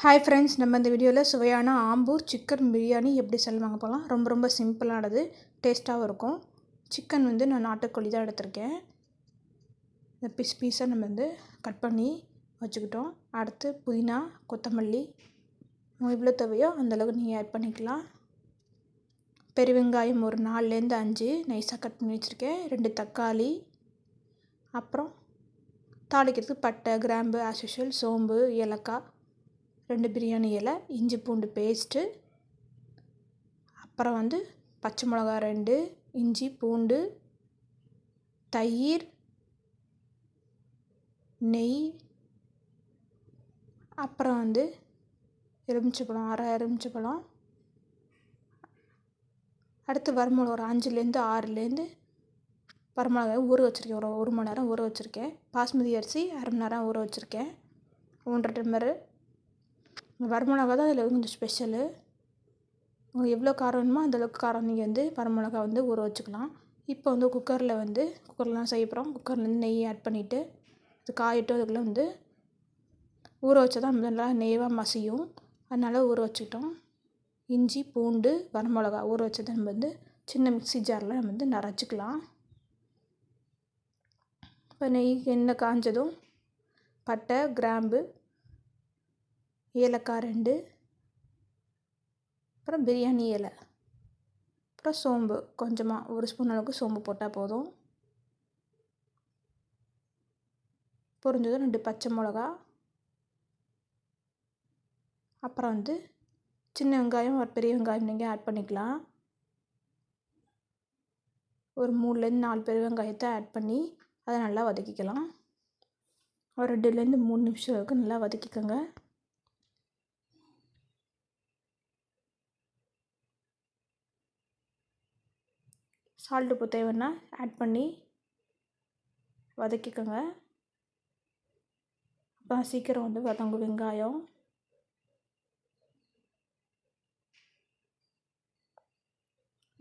Hi friends நம்ம இந்த வீடியோவில் சுவையான ஆம்பூர் சிக்கன் பிரியாணி எப்படி செல்வாங்க போகலாம் ரொம்ப ரொம்ப சிம்பிளானது டேஸ்ட்டாகவும் இருக்கும். சிக்கன் வந்து நான் நாட்டுக்கோழி தான் எடுத்திருக்கேன். இந்த பீஸ் பீஸாக நம்ம வந்து கட் பண்ணி வச்சுக்கிட்டோம். அடுத்து புதினா கொத்தமல்லி எவ்வளோ தேவையோ அந்தளவுக்கு நீங்கள் ஆட் பண்ணிக்கலாம். பெரிய வெங்காயம் ஒரு நாலுலேருந்து அஞ்சு நைஸாக கட் பண்ணி வச்சுருக்கேன். ரெண்டு தக்காளி அப்புறம் தாளிக்கிறதுக்கு பட்டை கிராம்பு ஆஸ் சோம்பு ஏலக்காய் ரெண்டு பிரியாணி இலை இஞ்சி பூண்டு பேஸ்ட்டு அப்புறம் வந்து பச்சை மிளகா ரெண்டு இஞ்சி பூண்டு தயிர் நெய் அப்புறம் வந்து எலுமிச்சப்பழம் அரை எலுமிச்சப்பழம். அடுத்து வரமிளகா ஒரு அஞ்சுலேருந்து ஆறுலேருந்து வரமிளகாய் ஊற வச்சுருக்கேன். ஒரு ஒரு மணி நேரம் ஊற வச்சுருக்கேன். பாஸ்மதி அரிசி அரை மணி நேரம் ஊற வச்சுருக்கேன். ஒன்றரை டம்ளரு வரமிளகா தான் அதில் கொஞ்சம் ஸ்பெஷலு. உங்களுக்கு எவ்வளோ காரம் வேணுமோ அந்தளவுக்கு காரம் நீங்கள் வந்து வரமிளகா வந்து ஊற வச்சுக்கலாம். இப்போ வந்து குக்கரில் வந்து குக்கர்லாம் செய்ய போகிறோம். குக்கர்லேருந்து நெய் ஆட் பண்ணிவிட்டு அது காயட்டும் அதுக்குள்ளே வந்து ஊற வச்சா தான் நல்லா நெய்வாக மசியும். அதனால் ஊற வச்சுக்கிட்டோம். இஞ்சி பூண்டு வரமிளகா ஊற வச்சதை நம்ம வந்து சின்ன மிக்சி ஜாரில் நம்ம வந்து நரைச்சிக்கலாம். இப்போ நெய் எண்ணெய் காஞ்சதும் பட்டை கிராம்பு ஏலக்காய் ரெண்டு அப்புறம் பிரியாணி இலை அப்புறம் சோம்பு கொஞ்சமாக ஒரு ஸ்பூன் அளவுக்கு சோம்பு போட்டால் போதும். பொரிஞ்சதும் ரெண்டு பச்சை மிளகா அப்புறம் வந்து சின்ன வெங்காயம் ஒரு பெரிய வெங்காயம் நீங்கள் ஆட் பண்ணிக்கலாம். ஒரு மூணுலேருந்து நாலு பெரிய வெங்காயத்தை ஆட் பண்ணி அதை நல்லா வதக்கிக்கலாம். ஒரு ரெண்டுலேருந்து மூணு நிமிஷம் வரைக்கும் நல்லா வதக்கிக்கோங்க. சால்ட்டு உப்பு தேவைன்னா ஆட் பண்ணி வதக்கிக்கோங்க. அப்போ சீக்கிரம் வந்து வதங்கும் வெங்காயம்.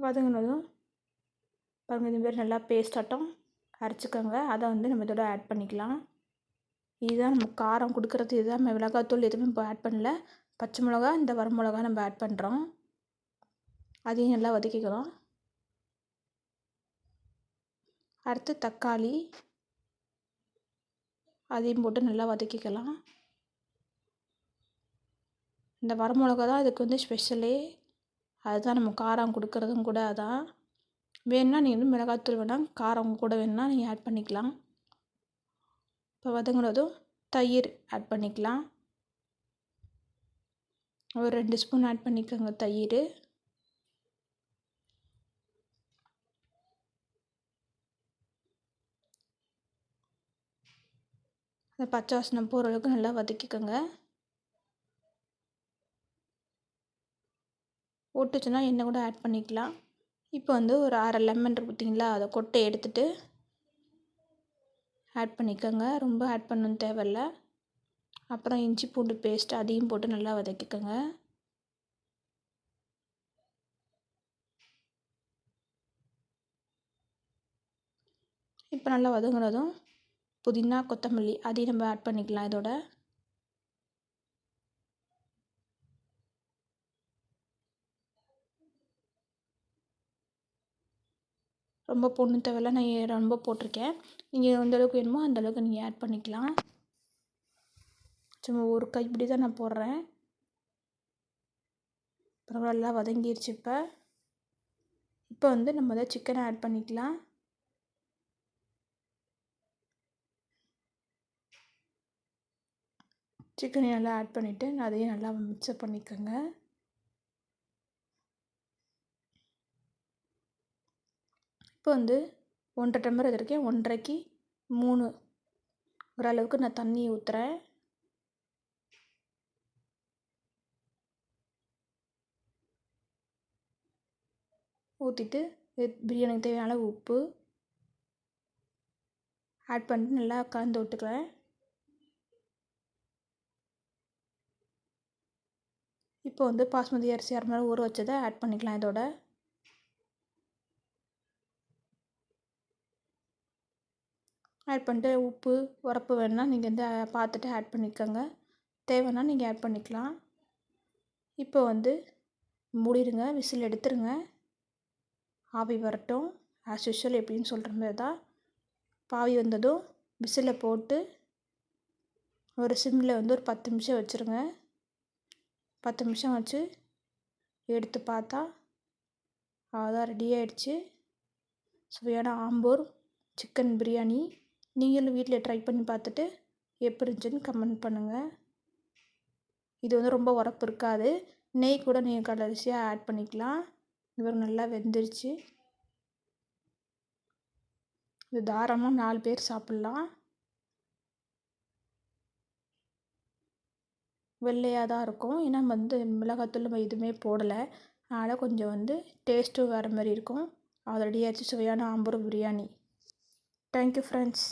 வதங்கினதும் பதினஞ்சு பேர் நல்லா பேஸ்ட் ஆட்டம் அரைச்சிக்கோங்க. அதை வந்து நம்ம இதோட ஆட் பண்ணிக்கலாம். இதுதான் நம்ம காரம் கொடுக்குறது. இதுதான் நம்ம மிளகாத்தூள் எதுவுமே இப்போ ஆட் பண்ணல. பச்சை மிளகா இந்த வரமிளகா நம்ம ஆட் பண்ணுறோம் அதையும் நல்லா வதக்கிக்கிறோம் அடுத்து தக்காளி அதையும் போட்டு நல்லா வதக்கிக்கலாம். இந்த வரமிளகா தான் இதுக்கு வந்து ஸ்பெஷலே அதுதான் நம்ம காரம் கொடுக்குறதும் கூட அதான். வேணுன்னா நீங்கள் வந்து மிளகாத்தூள் வேணால் காரம் கூட வேணுன்னா நீங்கள் ஆட் பண்ணிக்கலாம். இப்போ வதங்குனதும் தயிர் ஆட் பண்ணிக்கலாம். ஒரு ரெண்டு ஸ்பூன் ஆட் பண்ணிக்கோங்க தயிர். அந்த பச்சை வாசனை போகிற அளவுக்கு நல்லா வதக்கிக்கோங்க. ஒட்டுச்சுன்னா எண்ணெய் கூட ஆட் பண்ணிக்கலாம். இப்போ வந்து ஒரு அரை லெமன் இருக்கு பார்த்தீங்களா அதை கொட்டை எடுத்துகிட்டு ஆட் பண்ணிக்கோங்க. ரொம்ப ஆட் பண்ணணும் தேவையில்ல. அப்புறம் இஞ்சி பூண்டு பேஸ்ட் அதையும் போட்டு நல்லா வதக்கிக்கோங்க. இப்போ நல்லா வதங்கினதும் புதினா கொத்தமல்லி அதையும் நம்ம ஆட் பண்ணிக்கலாம் இதோட. ரொம்ப பொண்ணு தேவையில்ல நான் ரொம்ப போட்டிருக்கேன். நீங்கள் எந்தளவுக்கு வேணுமோ அந்தளவுக்கு நீங்கள் ஆட் பண்ணிக்கலாம். சும்மா ஒரு கைப்பிடி தான் நான் போடுறேன். அப்புறம் நல்லா வதங்கிருச்சு இப்போ. இப்போ வந்து நம்ம அதை சிக்கனை ஆட் பண்ணிக்கலாம். சிக்கனை நல்லா ஆட் பண்ணிவிட்டு அதையும் நல்லா மிக்சப் பண்ணிக்கோங்க. இப்போ வந்து ஒன்றரை டம்ளர் எடுத்திருக்கேன் ஒன்றரைக்கு மூணு அளவுக்கு நான் தண்ணி ஊற்றுறேன் ஊற்றிட்டு பிரியாணிக்கு தேவையான உப்பு ஆட் பண்ணிட்டு நல்லா கலந்து விட்டுக்கிறேன் இப்போ வந்து பாஸ்மதி அரிசி அரை மணி ஊற வச்சதை ஆட் பண்ணிக்கலாம் இதோட. ஆட் பண்ணிட்டு உப்பு உரப்பு வேணுன்னா நீங்கள் வந்து பார்த்துட்டு ஆட் பண்ணிக்கோங்க. தேவைன்னா நீங்கள் ஆட் பண்ணிக்கலாம். இப்போ வந்து மூடிடுங்க விசில் எடுத்துருங்க. ஆவி வரட்டும். ஆஸ் யூஷுவல் எப்படின்னு சொல்கிற மாதிரி தான். பாவி வந்ததும் விசிலை போட்டு ஒரு சிம்மில் வந்து ஒரு பத்து நிமிஷம் வச்சுருங்க. பத்து நிமிஷம் வச்சு எடுத்து பார்த்தா அதான் ரெடி ஆகிடுச்சு சுவையான ஆம்பூர் சிக்கன் பிரியாணி. நீங்களும் வீட்டில் ட்ரை பண்ணி பார்த்துட்டு எப்படி இருந்துச்சுன்னு கமெண்ட் பண்ணுங்கள் இது வந்து ரொம்ப உரப்பு இருக்காது. நெய் கூட நீங்கள் கடைசியாக ஆட் பண்ணிக்கலாம். இவர் நல்லா வெந்துருச்சு. இது தாராளமாக நாலு பேர் சாப்பிட்லாம். வெள்ளையாக தான் இருக்கும். ஏன்னா வந்து மிளகாத்தூள் நம்ம எதுவுமே போடலை. அதனால் கொஞ்சம் வந்து டேஸ்ட்டும் வேறு மாதிரி இருக்கும். அது ரெடியாகிடுச்சு சுவையான ஆம்பூர் பிரியாணி. Thank you friends